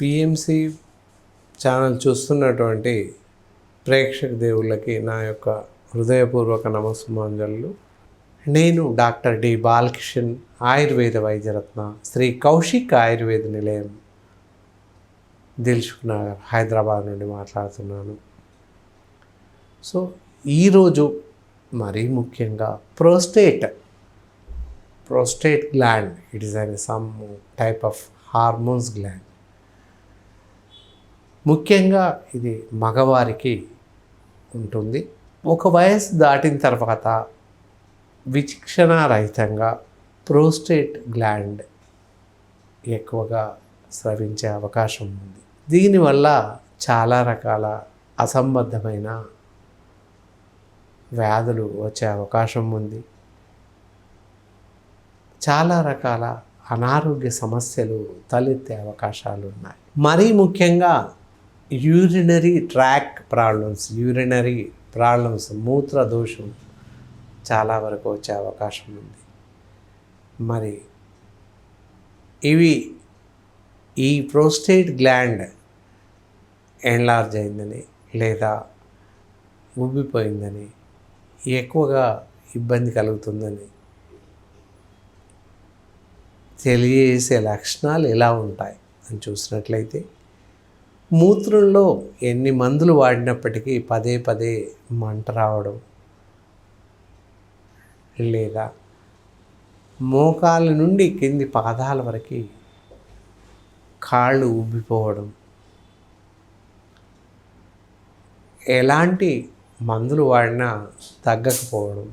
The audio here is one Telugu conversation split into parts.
పిఎంసి ఛానల్ చూస్తున్నటువంటి ప్రేక్షక దేవుళ్ళకి నా యొక్క హృదయపూర్వక నమస్సుమాంజలు. నేను డాక్టర్ డి బాలకిషన్ ఆయుర్వేద వైద్యరత్న శ్రీ కౌశిక్ ఆయుర్వేద నిలయం దిల్సుఖ్ నగర్ హైదరాబాద్ నుండి మాట్లాడుతున్నాను. సో ఈరోజు మరీ ముఖ్యంగా prostate prostate gland it is an some type of hormones gland. ముఖ్యంగా ఇది మగవారికి ఉంటుంది. ఒక వయసు దాటిన తర్వాత విచక్షణారహితంగా ప్రోస్టేట్ గ్లాండ్ ఎక్కువగా స్రవించే అవకాశం ఉంది. దీనివల్ల చాలా రకాల అసంబద్ధమైన వ్యాధులు వచ్చే అవకాశం ఉంది. చాలా రకాల అనారోగ్య సమస్యలు తలెత్తే అవకాశాలు ఉన్నాయి. మరీ ముఖ్యంగా urinary tract problems urinary problems మూత్ర దోషం చాలా వరకు వచ్చే అవకాశం ఉంది. మరి ఇవి ఈ ప్రోస్టేట్ గ్లాండ్ ఎన్లార్జ్ అయిందని లేదా ఉబ్బిపోయిందని ఎక్కువగా ఇబ్బంది కలుగుతుందని తెలియజేసే లక్షణాలు ఎలా ఉంటాయి అని చూసినట్లయితే మూత్రంలో ఎన్ని మందులు వాడినప్పటికీ పదే పదే మంట రావడం లేదా మోకాల నుండి కింది పాదాల వరకు కాళ్ళు ఉబ్బిపోవడం ఎలాంటి మందులు వాడినా తగ్గకపోవడం.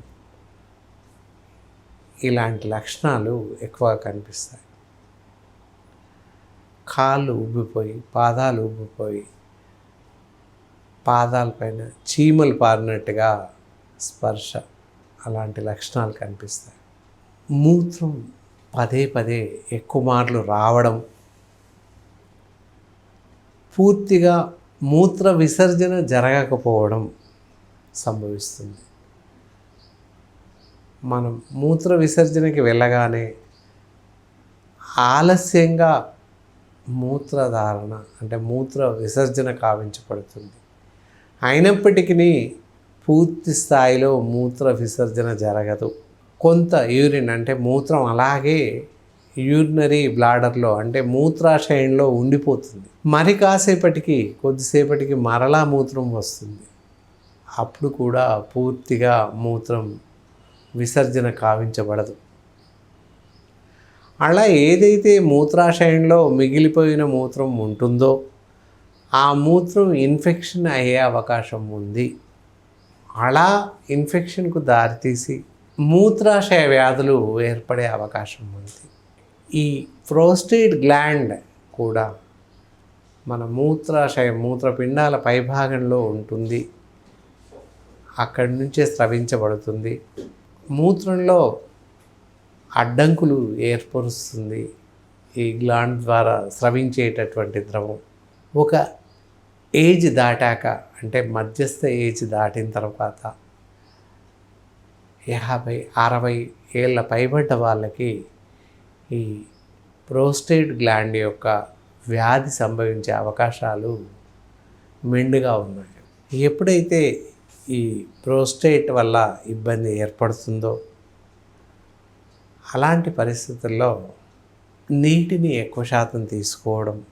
ఇలాంటి లక్షణాలు ఎక్కువగా కనిపిస్తాయి. కాళ్ళు ఉబ్బిపోయి పాదాలు ఉబ్బిపోయి పాదాలపైన చీమలు పారినట్టుగా స్పర్శ అలాంటి లక్షణాలు కనిపిస్తాయి. మూత్రం పదే పదే ఎక్కువ మార్లు రావడం పూర్తిగా మూత్ర విసర్జన జరగకపోవడం సంభవిస్తుంది. మనం మూత్ర విసర్జనకి వెళ్ళగానే ఆలస్యంగా మూత్రధారణ అంటే మూత్ర విసర్జన కావించబడుతుంది. అయినప్పటికీ పూర్తి స్థాయిలో మూత్ర విసర్జన జరగదు. కొంత యూరిన్ అంటే మూత్రం అలాగే యూరినరీ బ్లాడర్లో అంటే మూత్రాశయంలో ఉండిపోతుంది. మరి కాసేపటికి కొద్దిసేపటికి మరలా మూత్రం వస్తుంది. అప్పుడు కూడా పూర్తిగా మూత్రం విసర్జన కావించబడదు. అలా ఏదైతే మూత్రాశయంలో మిగిలిపోయిన మూత్రం ఉంటుందో ఆ మూత్రం ఇన్ఫెక్షన్ అయ్యే అవకాశం ఉంది. అలా ఇన్ఫెక్షన్కు దారితీసి మూత్రాశయ వ్యాధులు ఏర్పడే అవకాశం ఉంది. ఈ ప్రోస్టేట్ గ్లాండ్ కూడా మన మూత్రాశయ మూత్రపిండాల పైభాగంలో ఉంటుంది. అక్కడి నుంచే స్రవించబడుతుంది. మూత్రంలో అడ్డంకులు ఏర్పరుస్తుంది ఈ గ్లాండ్ ద్వారా స్రవించేటటువంటి ద్రవం. ఒక ఏజ్ దాటాక అంటే మధ్యస్థ ఏజ్ దాటిన తర్వాత యాభై అరవై ఏళ్ళ పైబడ్డ వాళ్ళకి ఈ ప్రోస్టేట్ గ్లాండ్ యొక్క వ్యాధి సంభవించే అవకాశాలు మెండుగా ఉన్నాయి. ఎప్పుడైతే ఈ ప్రోస్టేట్ వల్ల ఇబ్బంది ఏర్పడుతుందో అలాంటి పరిస్థితుల్లో నీటిని ఎక్కువ శాతం తీసుకోవడం.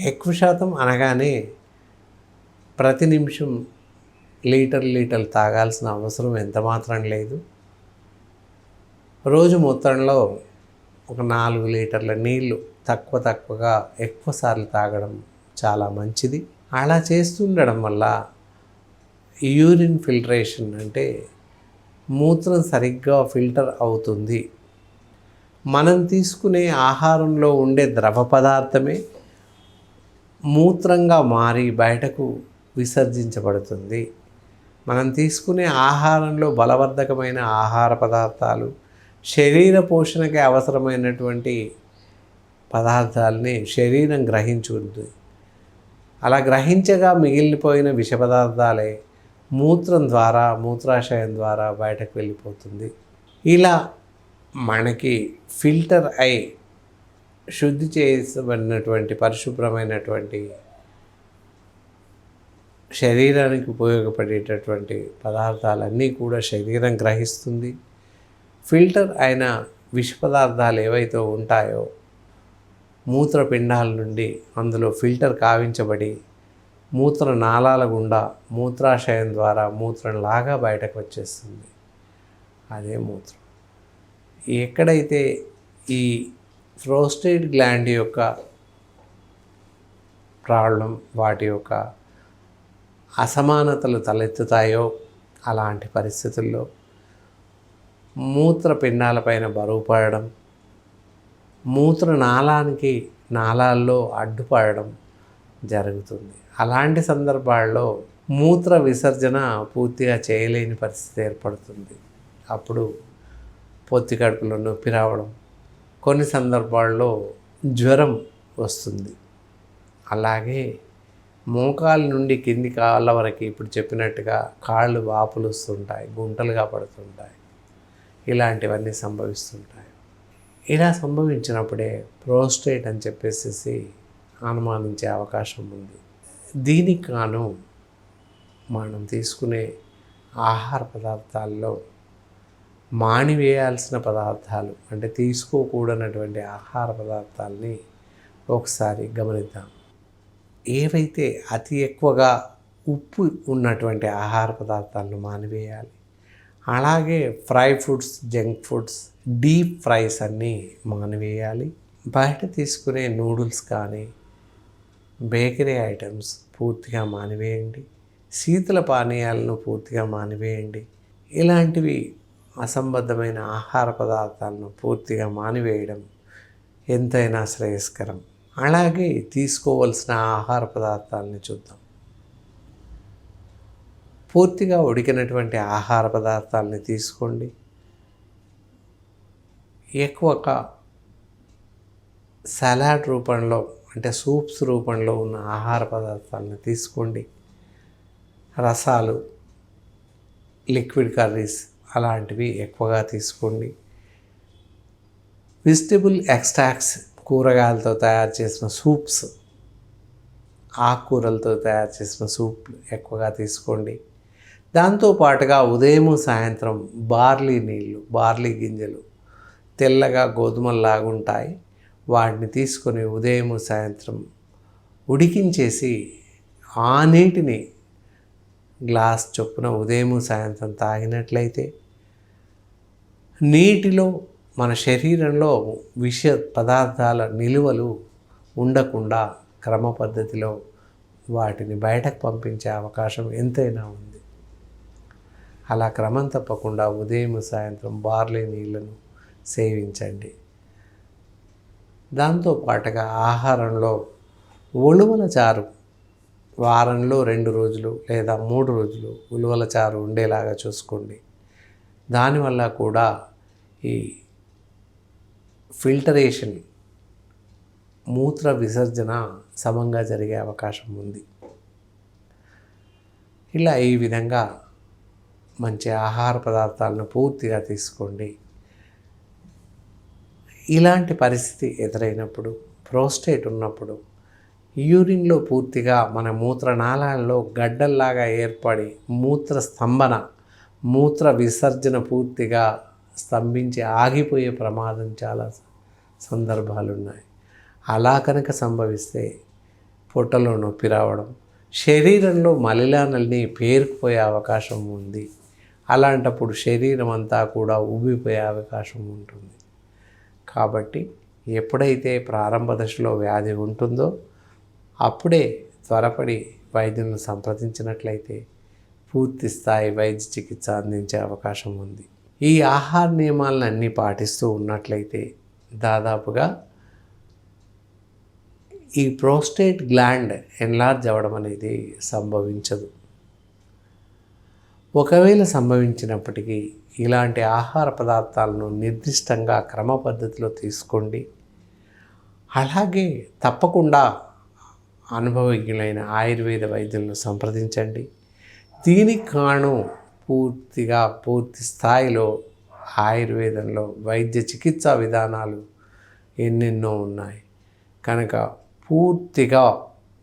ఎక్కువ శాతం అనగానే ప్రతి నిమిషం లీటర్ లీటర్ తాగాల్సిన అవసరం ఎంత మాత్రం లేదు. రోజు మొత్తంలో ఒక నాలుగు లీటర్ల నీళ్ళు తక్కువ తక్కువగా ఎక్కువసార్లు తాగడం చాలా మంచిది. అలా చేస్తుండడం వల్ల యూరిన్ ఫిల్టరేషన్ అంటే మూత్రం సరిగ్గా ఫిల్టర్ అవుతుంది. మనం తీసుకునే ఆహారంలో ఉండే ద్రవ పదార్థమే మూత్రంగా మారి బయటకు విసర్జించబడుతుంది. మనం తీసుకునే ఆహారంలో బలవర్ధకమైన ఆహార పదార్థాలు శరీర పోషణకి అవసరమైనటువంటి పదార్థాలని శరీరం గ్రహించుకుంటుంది. అలా గ్రహించగా మిగిలిపోయిన విష పదార్థాలే మూత్రం ద్వారా మూత్రాశయం ద్వారా బయటకు వెళ్ళిపోతుంది. ఇలా మనకి ఫిల్టర్ అయి శుద్ధి చేయబడినటువంటి పరిశుభ్రమైనటువంటి శరీరానికి ఉపయోగపడేటటువంటి పదార్థాలన్నీ కూడా శరీరం గ్రహిస్తుంది. ఫిల్టర్ అయిన విష పదార్థాలు ఏవైతే ఉంటాయో మూత్రపిండాల నుండి అందులో ఫిల్టర్ కావించబడి మూత్ర నాళాల గుండా మూత్రాశయం ద్వారా మూత్రంలాగా బయటకు వచ్చేస్తుంది. అదే మూత్రం. ఎక్కడైతే ఈ ప్రోస్టేట్ గ్లాండ్ యొక్క ప్రాబ్లం వాటి యొక్క అసమానతలు తలెత్తుతాయో అలాంటి పరిస్థితుల్లో మూత్రపిండాలపైన బరువు పడడం మూత్ర నాళానికి నాళాల్లో అడ్డుపడడం జరుగుతుంది. అలాంటి సందర్భాల్లో మూత్ర విసర్జన పూర్తిగా చేయలేని పరిస్థితి ఏర్పడుతుంది. అప్పుడు పొత్తి కడుపులో నొప్పి రావడం కొన్ని సందర్భాల్లో జ్వరం వస్తుంది. అలాగే మోకాల నుండి కింది కాళ్ళ వరకు ఇప్పుడు చెప్పినట్టుగా కాళ్ళు వాపులు వస్తుంటాయి గుంటలుగా పడుతుంటాయి. ఇలాంటివన్నీ సంభవిస్తుంటాయి. ఇలా సంభవించినప్పుడే ప్రోస్టేట్ అని చెప్పేసి అనుమానించే అవకాశం ఉంది. దీనికి గాను మనం తీసుకునే ఆహార పదార్థాల్లో మానివేయాల్సిన పదార్థాలు అంటే తీసుకోకూడనటువంటి ఆహార పదార్థాలని ఒకసారి గమనిద్దాం. ఏవైతే అతి ఎక్కువగా ఉప్పు ఉన్నటువంటి ఆహార పదార్థాలను మానివేయాలి అలాగే fry foods junk foods deep fries అన్నీ మానివేయాలి. బయట తీసుకునే నూడిల్స్ కానీ బేకరీ ఐటమ్స్ పూర్తిగా మానివేయండి. శీతల పానీయాలను పూర్తిగా మానివేయండి. ఇలాంటివి అసంబద్ధమైన ఆహార పదార్థాలను పూర్తిగా మానివేయడం ఎంతైనా శ్రేయస్కరం. అలాగే తీసుకోవలసిన ఆహార పదార్థాలని చూద్దాం. పూర్తిగా ఉడికినటువంటి ఆహార పదార్థాలని తీసుకోండి. ఎక్కువగా సలాడ్ రూపంలో అంటే సూప్స్ రూపంలో ఉన్న ఆహార పదార్థాలను తీసుకోండి. రసాలు లిక్విడ్ కర్రీస్ అలాంటివి ఎక్కువగా తీసుకోండి. వెజిటబుల్ ఎక్స్ట్రాక్ట్స్ కూరగాయలతో తయారు చేసిన సూప్స్ ఆకుకూరలతో తయారు చేసిన సూప్ ఎక్కువగా తీసుకోండి. దాంతో పాటుగా ఉదయం సాయంత్రం బార్లీ నీళ్ళు బార్లీ గింజలు తెల్లగా గోధుమల్లాగుంటాయి వాటిని తీసుకొని ఉదయం సాయంత్రం ఉడికించేసి ఆ నీటిని గ్లాస్ చొప్పున ఉదయం సాయంత్రం తాగినట్లయితే నీటిలో మన శరీరంలో విష పదార్థాల నిలువలు ఉండకుండా క్రమ పద్ధతిలో వాటిని బయటకు పంపించే అవకాశం ఎంతైనా ఉంది. అలా క్రమం తప్పకుండా ఉదయం సాయంత్రం బార్లీ నీళ్ళను సేవించండి. దాంతో పాటుగా ఆహారంలో ఉలువల చారు వారంలో రెండు రోజులు లేదా మూడు రోజులు ఉలువల చారు ఉండేలాగా చూసుకోండి. దానివల్ల కూడా ఈ ఫిల్టరేషన్ మూత్ర విసర్జన సమంగా జరిగే అవకాశం ఉంది. ఇలా ఈ విధంగా మంచి ఆహార పదార్థాలను పూర్తిగా తీసుకోండి. ఇలాంటి పరిస్థితి ఎదురైనప్పుడు ప్రోస్టేట్ ఉన్నప్పుడు యూరిన్లో పూర్తిగా మన మూత్రనాళాల్లో గడ్డల్లాగా ఏర్పడి మూత్ర స్తంభన మూత్ర విసర్జన పూర్తిగా స్తంభించి ఆగిపోయే ప్రమాదం చాలా సందర్భాలు ఉన్నాయి అలా కనుక సంభవిస్తే పొట్టలో నొప్పి రావడం శరీరంలో మలిలానల్ని పేరుకుపోయే అవకాశం ఉంది. అలాంటప్పుడు శరీరం అంతా కూడా ఉబ్బిపోయే అవకాశం ఉంటుంది. కాబట్టి ఎప్పుడైతే ప్రారంభ దశలో వ్యాధి ఉంటుందో అప్పుడే త్వరపడి వైద్యులను సంప్రదించినట్లయితే పూర్తి స్థాయి వైద్య చికిత్స అందించే అవకాశం ఉంది. ఈ ఆహార నియమాలను అన్నీ పాటిస్తూ ఉన్నట్లయితే దాదాపుగా ఈ ప్రోస్టేట్ గ్లాండ్ ఎన్లార్జ్ అవ్వడం అనేది సంభవించదు. ఒకవేళ సంభవించినప్పటికీ ఇలాంటి ఆహార పదార్థాలను నిర్దిష్టంగా క్రమ పద్ధతిలో తీసుకోండి. అలాగే తప్పకుండా అనుభవజ్ఞులైన ఆయుర్వేద వైద్యులను సంప్రదించండి. దీనికి కాను పూర్తిగా పూర్తి స్థాయిలో ఆయుర్వేదంలో వైద్య చికిత్సా విధానాలు ఎన్నెన్నో ఉన్నాయి. కనుక పూర్తిగా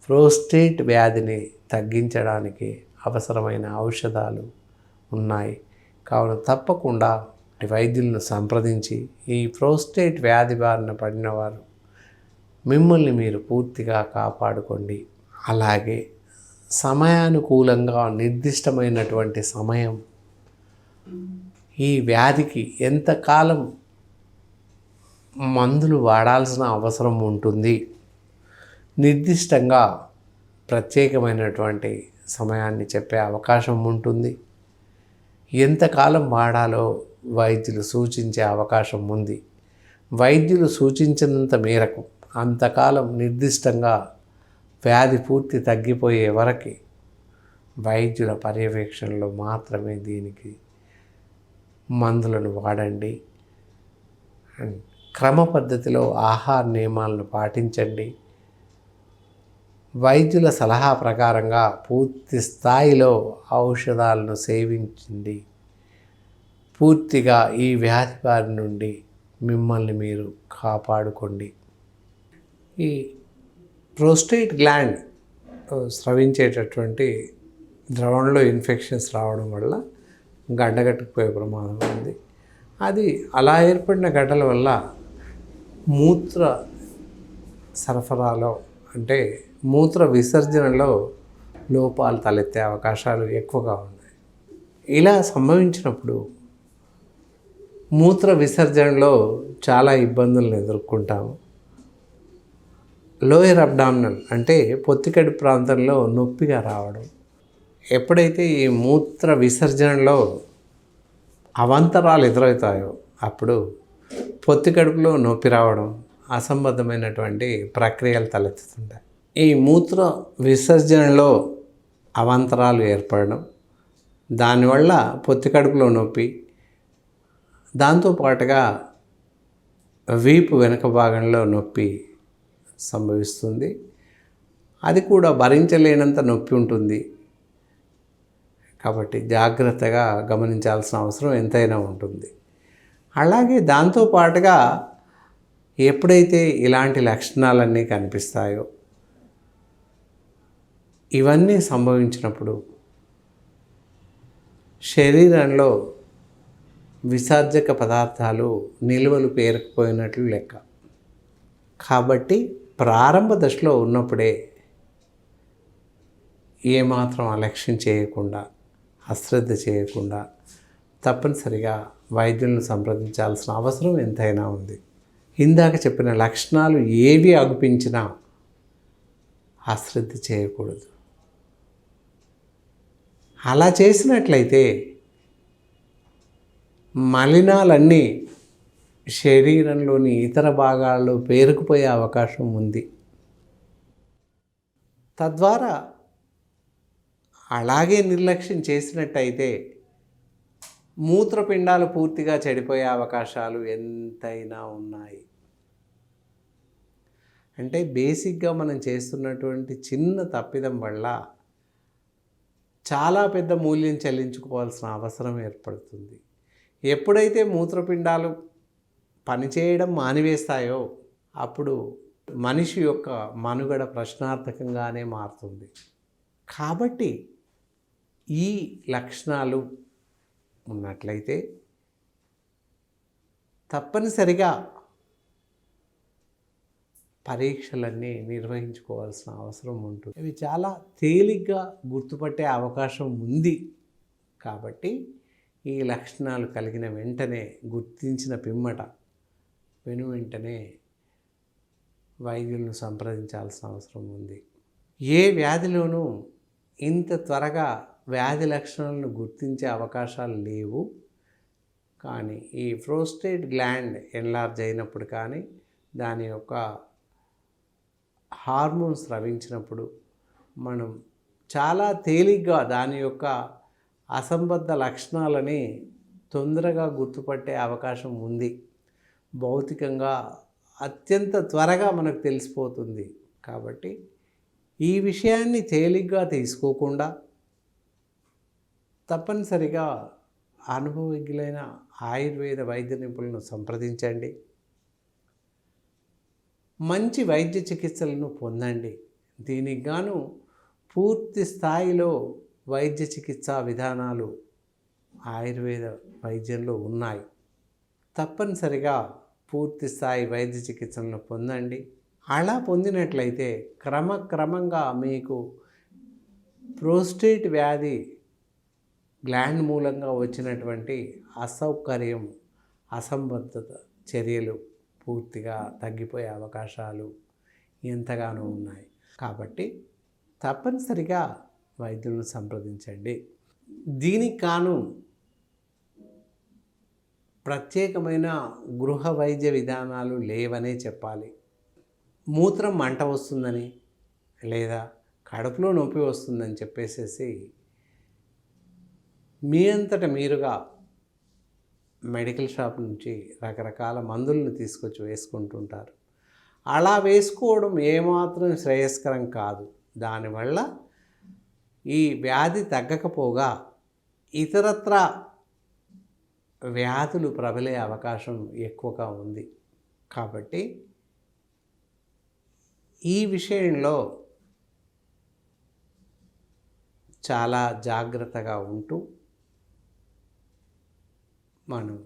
ప్రోస్టేట్ వ్యాధిని తగ్గించడానికి అవసరమైన ఔషధాలు ఉన్నాయి. కావున తప్పకుండా వైద్యులను సంప్రదించి ఈ ప్రోస్టేట్ వ్యాధి బారిన పడినవారు మిమ్మల్ని మీరు పూర్తిగా కాపాడుకోండి. అలాగే సమయానుకూలంగా నిర్దిష్టమైనటువంటి సమయం ఈ వ్యాధికి ఎంతకాలం మందులు వాడాల్సిన అవసరం ఉంటుంది. నిర్దిష్టంగా ప్రత్యేకమైనటువంటి సమయాన్ని చెప్పే అవకాశం ఉంటుంది. ఎంతకాలం వాడాలో వైద్యులు సూచించే అవకాశం ఉంది. వైద్యులు సూచించినంత మేరకు అంతకాలం నిర్దిష్టంగా వ్యాధి పూర్తి తగ్గిపోయే వరకు వైద్యుల పర్యవేక్షణలో మాత్రమే దీనికి మందులను వాడండి. అండ్ క్రమ పద్ధతిలో ఆహార నియమాలను పాటించండి. వైద్యుల సలహా ప్రకారంగా పూర్తి స్థాయిలో ఔషధాలను సేవించండి. పూర్తిగా ఈ వ్యాధి బారి నుండి మిమ్మల్ని మీరు కాపాడుకోండి. ఈ ప్రోస్టేట్ గ్లాండ్ స్రవించేటటువంటి ద్రవంలో ఇన్ఫెక్షన్స్ రావడం వల్ల గడ్డగట్టుకుపోయే ప్రమాదం ఉంది. అది అలా ఏర్పడిన గడ్డల వల్ల మూత్ర సరఫరాలో అంటే మూత్ర విసర్జనలో లోపాలు తలెత్తే అవకాశాలు ఎక్కువగా ఉన్నాయి. ఇలా సంభవించినప్పుడు మూత్ర విసర్జనలో చాలా ఇబ్బందులను ఎదుర్కొంటాము. లోయర్ అబ్డామినల్ అంటే పొత్తికడి ప్రాంతంలో నొప్పిగా రావడం. ఎప్పుడైతే ఈ మూత్ర విసర్జనలో అవంతరాలు ఎదురవుతాయో అప్పుడు పొత్తి కడుపులో నొప్పి రావడం అసంబద్ధమైనటువంటి ప్రక్రియలు తలెత్తుతుంటాయి. ఈ మూత్ర విసర్జనలో అవాంతరాలు ఏర్పడడం దానివల్ల పొత్తి కడుపులో నొప్పి దాంతోపాటుగా వీపు వెనుక భాగంలో నొప్పి సంభవిస్తుంది. అది కూడా భరించలేనంత నొప్పి ఉంటుంది. కాబట్టి జాగ్రత్తగా గమనించాల్సిన అవసరం ఎంతైనా ఉంటుంది. అలాగే దాంతో పాటుగా ఎప్పుడైతే ఇలాంటి లక్షణాలన్నీ కనిపిస్తాయో ఇవన్నీ సంభవించినప్పుడు శరీరంలో విసర్జక పదార్థాలు నిల్వలు పేరుకుపోయినట్లు లెక్క. కాబట్టి ప్రారంభ దశలో ఉన్నప్పుడే ఏమాత్రం అలక్ష్యం చేయకుండా అశ్రద్ధ చేయకుండా తప్పనిసరిగా వైద్యులను సంప్రదించాల్సిన అవసరం ఎంతైనా ఉంది. ఇందాక చెప్పిన లక్షణాలు ఏవి అగుపించినా అశ్రద్ధ చేయకూడదు. అలా చేసినట్లయితే మలినాలన్నీ శరీరంలోని ఇతర భాగాల్లో పేరుకుపోయే అవకాశం ఉంది. తద్వారా అలాగే నిర్లక్ష్యం చేసినట్టయితే మూత్రపిండాలు పూర్తిగా చెడిపోయే అవకాశాలు ఎంతైనా ఉన్నాయి. అంటే బేసిక్గా మనం చేస్తున్నటువంటి చిన్న తప్పిదం వల్ల చాలా పెద్ద మూల్యం చెల్లించుకోవాల్సిన అవసరం ఏర్పడుతుంది. ఎప్పుడైతే మూత్రపిండాలు పనిచేయడం మానివేస్తాయో అప్పుడు మనిషి యొక్క మనుగడ ప్రశ్నార్థకంగానే మారుతుంది. కాబట్టి ఈ లక్షణాలు ఉన్నట్లయితే తప్పనిసరిగా పరీక్షలన్నీ నిర్వహించుకోవాల్సిన అవసరం ఉంటుంది. ఇవి చాలా తేలిగ్గా గుర్తుపట్టే అవకాశం ఉంది. కాబట్టి ఈ లక్షణాలు కలిగిన వెంటనే గుర్తించిన పిమ్మట వెను వెంటనే వైద్యులను సంప్రదించాల్సిన అవసరం ఉంది. ఏ వ్యాధిలోనూ ఇంత త్వరగా వ్యాధి లక్షణాలను గుర్తించే అవకాశాలు లేవు. కానీ ఈ ప్రోస్టేట్ గ్లాండ్ ఎన్లార్జ్ అయినప్పుడు కానీ దాని యొక్క హార్మోన్స్ స్రవించినప్పుడు మనం చాలా తేలిగ్గా దాని యొక్క అసంబద్ధ లక్షణాలని తొందరగా గుర్తుపట్టే అవకాశం ఉంది. భౌతికంగా అత్యంత త్వరగా మనకు తెలిసిపోతుంది. కాబట్టి ఈ విషయాన్ని తేలిగ్గా తీసుకోకుండా తప్పనిసరిగా అనుభవజ్ఞులైన ఆయుర్వేద వైద్య నిపుణులను సంప్రదించండి. మంచి వైద్య చికిత్సలను పొందండి. దీనికి గాను పూర్తి స్థాయిలో వైద్య చికిత్సా విధానాలు ఆయుర్వేద వైద్యంలో ఉన్నాయి. తప్పనిసరిగా పూర్తి స్థాయి వైద్య చికిత్సలను పొందండి. అలా పొందినట్లయితే క్రమక్రమంగా మీకు ప్రోస్టేట్ వ్యాధి గ్లాండ్ మూలంగా వచ్చినటువంటి అసౌకర్యం అసంబద్ధత చర్యలు పూర్తిగా తగ్గిపోయే అవకాశాలు ఎంతగానో ఉన్నాయి. కాబట్టి తప్పనిసరిగా వైద్యులను సంప్రదించండి. దీనికి కాను ప్రత్యేకమైన గృహ వైద్య విధానాలు లేవనే చెప్పాలి. మూత్రం మంట వస్తుందని లేదా కడుపులో నొప్పి వస్తుందని చెప్పేసేసి మీ అంతట మీరుగా మెడికల్ షాప్ నుంచి రకరకాల మందులను తీసుకొచ్చి వేసుకుంటుంటారు. అలా వేసుకోవడం ఏమాత్రం శ్రేయస్కరం కాదు. దానివల్ల ఈ వ్యాధి తగ్గకపోగా ఇతరత్ర వ్యాధులు ప్రబలే అవకాశం ఎక్కువగా ఉంది. కాబట్టి ఈ విషయంలో చాలా జాగ్రత్తగా ఉంటూ మనం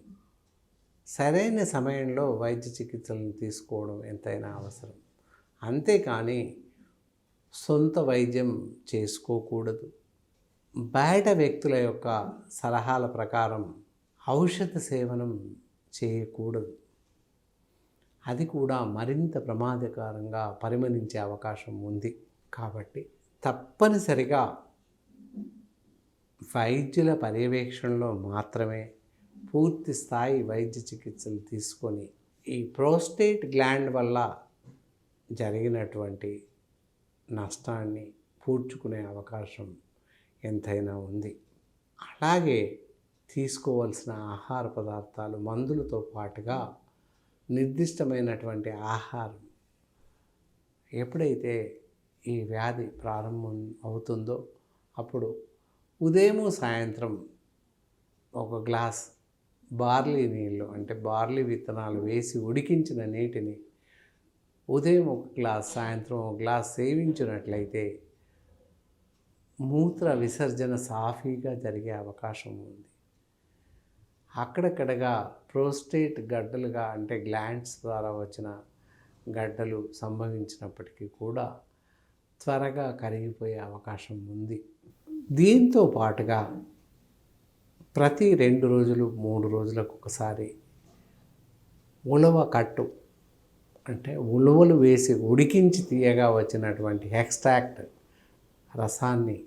సరైన సమయంలో వైద్య చికిత్సలను తీసుకోవడం ఎంతైనా అవసరం. అంతేకాని సొంత వైద్యం చేసుకోకూడదు. బయట వ్యక్తుల యొక్క సలహాల ప్రకారం ఔషధ సేవనం చేయకూడదు. అది కూడా మరింత ప్రమాదకరంగా పరిగణించే అవకాశం ఉంది. కాబట్టి తప్పనిసరిగా వైద్యుల పర్యవేక్షణలో మాత్రమే పూర్తి స్థాయి వైద్య చికిత్సలు తీసుకొని ఈ ప్రోస్టేట్ గ్లాండ్ వల్ల జరిగినటువంటి నష్టాన్ని పూడ్చుకునే అవకాశం ఎంతైనా ఉంది. అలాగే తీసుకోవాల్సిన ఆహార పదార్థాలు మందులతో పాటుగా నిర్దిష్టమైనటువంటి ఆహారం ఎప్పుడైతే ఈ వ్యాధి ప్రారంభం అవుతుందో అప్పుడు ఉదయము సాయంత్రం ఒక గ్లాస్ బార్లీ నీళ్ళు అంటే బార్లీ విత్తనాలు వేసి ఉడికించిన నీటిని ఉదయం ఒక గ్లాస్ సాయంత్రం ఒక గ్లాస్ సేవించినట్లయితే మూత్ర విసర్జన సాఫీగా జరిగే అవకాశం ఉంది. అక్కడక్కడగా ప్రోస్టేట్ గడ్డలుగా అంటే గ్లాండ్స్ ద్వారా వచ్చిన గడ్డలు సంభవించినప్పటికీ కూడా త్వరగా కరిగిపోయే అవకాశం ఉంది. దీంతో పాటుగా ప్రతి రెండు రోజులు మూడు రోజులకు ఒకసారి ఉలవ కట్టు అంటే ఉలవలు వేసి ఉడికించి తీయగా వచ్చినటువంటి ఎక్స్ట్రాక్ట్ రసాన్ని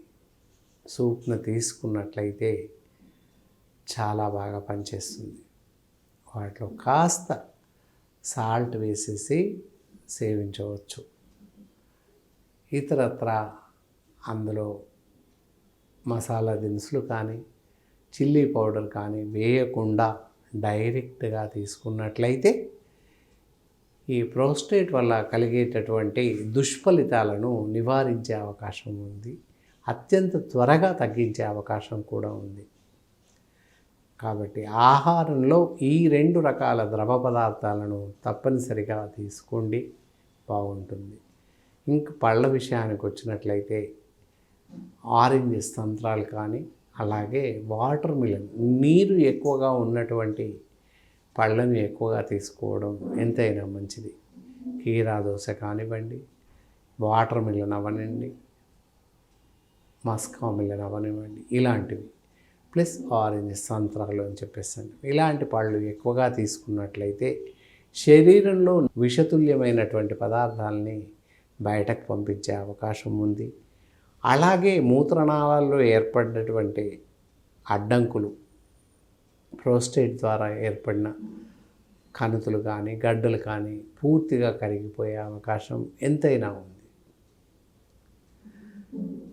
సూప్ను తీసుకున్నట్లయితే చాలా బాగా పనిచేస్తుంది. వాటిలో కాస్త సాల్ట్ వేసేసి సేవించవచ్చు. ఇతరత్ర అందులో మసాలా దినుసులు కానీ చిల్లీ పౌడర్ కానీ వేయకుండా డైరెక్ట్గా తీసుకున్నట్లయితే ఈ ప్రోస్టేట్ వల్ల కలిగేటటువంటి దుష్ఫలితాలను నివారించే అవకాశం ఉంది. అత్యంత త్వరగా తగ్గించే అవకాశం కూడా ఉంది. కాబట్టి ఆహారంలో ఈ రెండు రకాల ద్రవ పదార్థాలను తప్పనిసరిగా తీసుకోండి. బాగుంటుంది. ఇంక పళ్ళ విషయానికి వచ్చినట్లయితే ఆరెంజ్ సంత్రాలు కానీ అలాగే వాటర్ మిలన్ నీరు ఎక్కువగా ఉన్నటువంటి పళ్ళను ఎక్కువగా తీసుకోవడం ఎంతైనా మంచిది. కీరా దోశ కానివ్వండి వాటర్ మిలన్ అవనండి మస్కా మిలన్ అవనివ్వండి ఇలాంటివి. ప్లస్ ఆరెంజ్ సంత్రాలు అని చెప్పేస్తాను ఇలాంటి పళ్ళు ఎక్కువగా తీసుకున్నట్లయితే శరీరంలో విషతుల్యమైనటువంటి పదార్థాలని బయటకు పంపించే అవకాశం ఉంది. అలాగే మూత్రనాళాల్లో ఏర్పడినటువంటి అడ్డంకులు ప్రోస్టేట్ ద్వారా ఏర్పడిన కణుతులు కానీ గడ్డలు కానీ పూర్తిగా కరిగిపోయే అవకాశం ఎంతైనా ఉంది.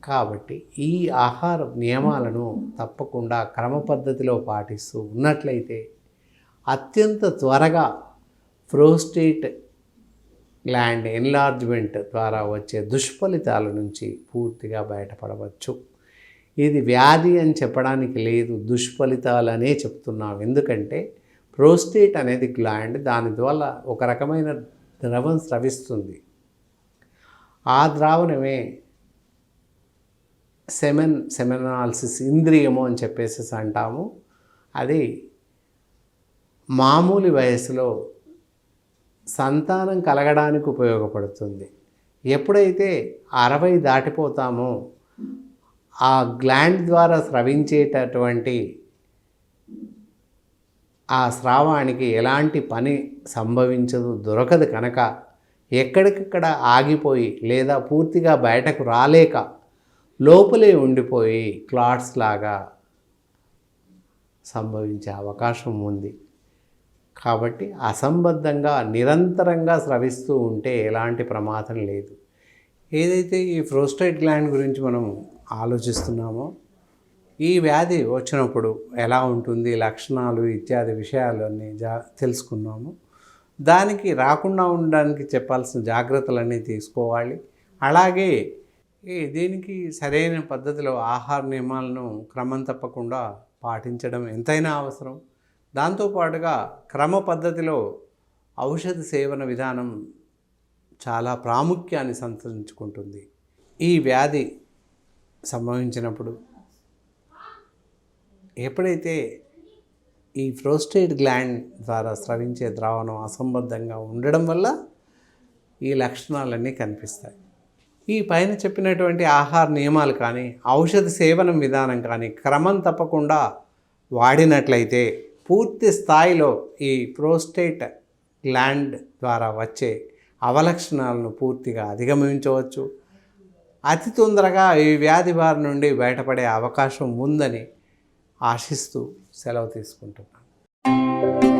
కాబట్టి ఈ ఆహార నియమాలను తప్పకుండా క్రమ పద్ధతిలో పాటిస్తూ ఉన్నట్లయితే అత్యంత త్వరగా ప్రోస్టేట్ గ్లాండ్ ఎన్లార్జ్మెంట్ ద్వారా వచ్చే దుష్ఫలితాల నుంచి పూర్తిగా బయటపడవచ్చు. ఇది వ్యాధి అని చెప్పడానికి లేదు దుష్ఫలితాలనే చెప్తున్నాం. ఎందుకంటే ప్రోస్టేట్ అనేది గ్లాండ్ దాని ద్వారా ఒక రకమైన ద్రవం స్రవిస్తుంది. ఆ ద్రావణమే సెమెన్ సెమెనాలిసిస్ ఇంద్రియము అని చెప్పేసి అంటాము. అది మామూలు వయసులో సంతానం కలగడానికి ఉపయోగపడుతుంది. ఎప్పుడైతే అరవై దాటిపోతామో ఆ గ్లాండ్ ద్వారా స్రవించేటటువంటి ఆ స్రావానికి ఎలాంటి పని సంభవించదు దొరకదు కనుక ఎక్కడికక్కడ ఆగిపోయి లేదా పూర్తిగా బయటకు రాలేక లోపలే ఉండిపోయి క్లాట్స్ లాగా సంభవించే అవకాశం ఉంది. కాబట్టి అసంబద్ధంగా నిరంతరంగా స్రవిస్తూ ఉంటే ఎలాంటి ప్రమాదం లేదు. ఏదైతే ఈ ప్రోస్టేట్ గ్లాండ్ గురించి మనం ఆలోచిస్తున్నామో ఈ వ్యాధి వచ్చినప్పుడు ఎలా ఉంటుంది లక్షణాలు ఇత్యాది విషయాలన్నీ జా తెలుసుకున్నాము. దానికి రాకుండా ఉండడానికి చెప్పాల్సిన జాగ్రత్తలన్నీ తీసుకోవాలి. అలాగే దీనికి సరైన పద్ధతిలో ఆహార నియమాలను క్రమం తప్పకుండా పాటించడం ఎంతైనా అవసరం. దాంతోపాటుగా క్రమ పద్ధతిలో ఔషధ సేవన విధానం చాలా ప్రాముఖ్యాన్ని సంతరించుకుంటుంది. ఈ వ్యాధి సంభవించినప్పుడు ఎప్పుడైతే ఈ ప్రోస్టేట్ గ్లాండ్ ద్వారా స్రవించే ద్రావణం అసంబద్ధంగా ఉండడం వల్ల ఈ లక్షణాలన్నీ కనిపిస్తాయి. ఈ పైన చెప్పినటువంటి ఆహార నియమాలు కానీ ఔషధ సేవనం విధానం కానీ క్రమం తప్పకుండా వాడినట్లయితే పూర్తి స్థాయిలో ఈ ప్రోస్టేట్ గ్లాండ్ ద్వారా వచ్చే అవలక్షణాలను పూర్తిగా అధిగమించవచ్చు. అతి తొందరగా ఈ వ్యాధి బారి నుండి బయటపడే అవకాశం ఉందని ఆశిస్తూ సెలవు తీసుకుంటున్నాను.